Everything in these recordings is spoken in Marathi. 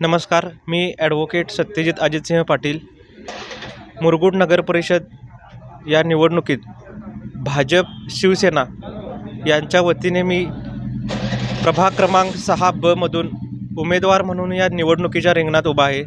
नमस्कार मी ॲडव्होकेट सत्यजित अजितसिंह पाटील. मुरगुड नगर परिषद या निवडणुकीत भाजप शिवसेना यांच्या वतीने मी प्रभाग क्रमांक सहा ब मधून उमेदवार म्हणून या निवडणुकीच्या रिंगणात उभा आहे.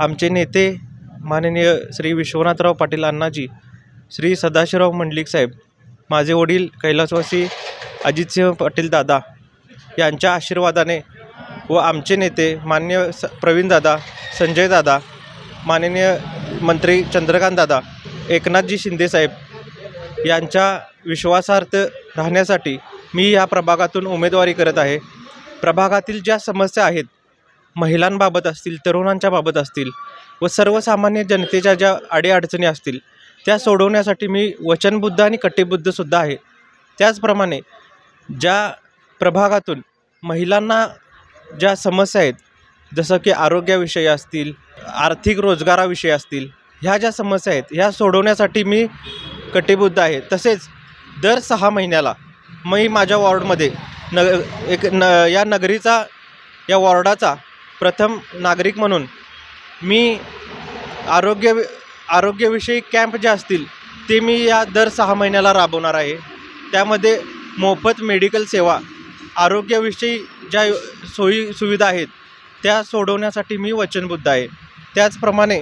आमचे नेते माननीय श्री विश्वनाथराव पाटील अण्णाजी श्री सदाशिवराव मंडलिक साहेब माझे वडील कैलासवासी अजितसिंह पाटील दादा यांच्या आशीर्वादाने व आमचे नेते मान्य स प्रवीणदादा संजयदादा माननीय मंत्री चंद्रकांतदादा एकनाथजी शिंदेसाहेब यांच्या विश्वासार्थ राहण्यासाठी मी या प्रभागातून उमेदवारी करत आहे. प्रभागातील ज्या समस्या आहेत महिलांबाबत असतील तरुणांच्या बाबत असतील व सर्वसामान्य जनतेच्या ज्या अडीअडचणी असतील त्या सोडवण्यासाठी मी वचनबुद्ध आणि कटिबुद्धसुद्धा आहे. त्याचप्रमाणे ज्या प्रभागातून महिलांना ज्या समस्या आहेत जसं की आरोग्याविषयी असतील आर्थिक रोजगाराविषयी असतील ह्या ज्या समस्या आहेत ह्या सोडवण्यासाठी मी कटिबद्ध आहे. तसेच दर सहा महिन्याला मी माझ्या वॉर्डमध्ये न एक न या नगरीचा या वॉर्डाचा प्रथम नागरिक म्हणून मी आरोग्य आरोग्यविषयी कॅम्प जे असतील ते मी या दर सहा महिन्याला राबवणार आहे. त्यामध्ये मोफत मेडिकल सेवा आरोग्याविषयी ज्या सोयी सुविधा आहेत त्या सोडवण्यासाठी मी वचनबद्ध आहे. त्याचप्रमाणे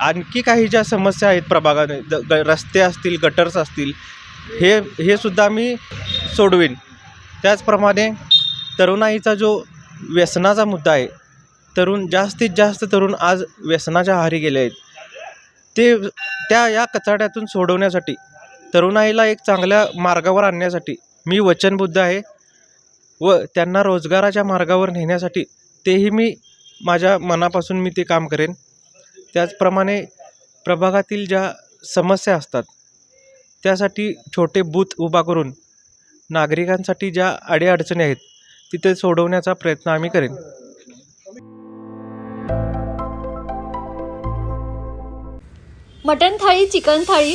आणखी काही ज्या समस्या आहेत प्रभागाने द ग रस्ते असतील गटर्स असतील हे हे सुद्धा मी सोडवीन. त्याचप्रमाणे तरुणाईचा जो व्यसनाचा मुद्दा आहे तरुण जास्तीत जास्त तरुण आज व्यसनाच्या आहारी गेले आहेत. ते त्या या कचाट्यातून सोडवण्यासाठी तरुणाईला एक चांगल्या मार्गावर आणण्यासाठी मी वचनबुद्ध आहे. व त्यांना रोजगाराच्या मार्गावर नेण्यासाठी तेही मी माझ्या मनापासून मी ते काम करेन. त्याचप्रमाणे प्रभागातील ज्या समस्या असतात त्यासाठी छोटे बूथ उभा करून नागरिकांसाठी ज्या अडीअडचणी आहेत तिथे सोडवण्याचा प्रयत्न आम्ही करेन. Mutton thali chicken thali